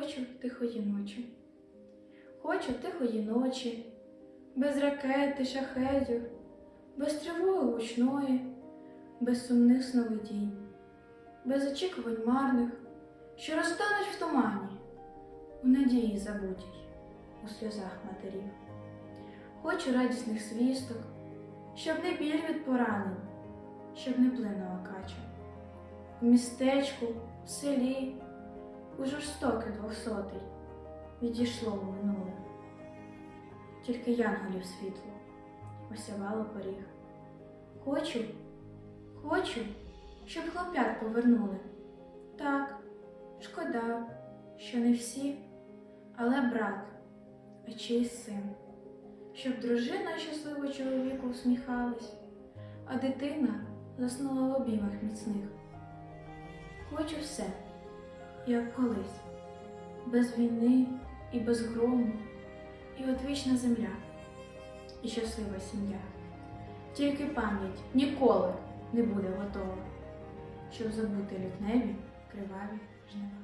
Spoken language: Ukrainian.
Хочу тихої ночі. Хочу тихої ночі, без ракети, шахедів, без тривоги гучної, без сумних сновидінь, без очікувань марних, що розтануть в тумані, у надії забутій, у сльозах матерів. Хочу радісних звісток, щоб не біль від поранень, щоб не плинула кача. У містечку, в селі, у жорстоке двохсотий відійшло в минуле. Тільки янголів світло осявало поріг. Хочу, хочу, щоб хлоп'ят повернули. Так, шкода, що не всі, але брат, а чийсь син, щоб дружина щасливо чоловіку усміхалась, а дитина заснула в обіймах міцних. Хочу все, як колись, без війни і без грому, і одвічна земля, і щаслива сім'я. Тільки пам'ять ніколи не буде готова, щоб забути лютневі криваві жнива.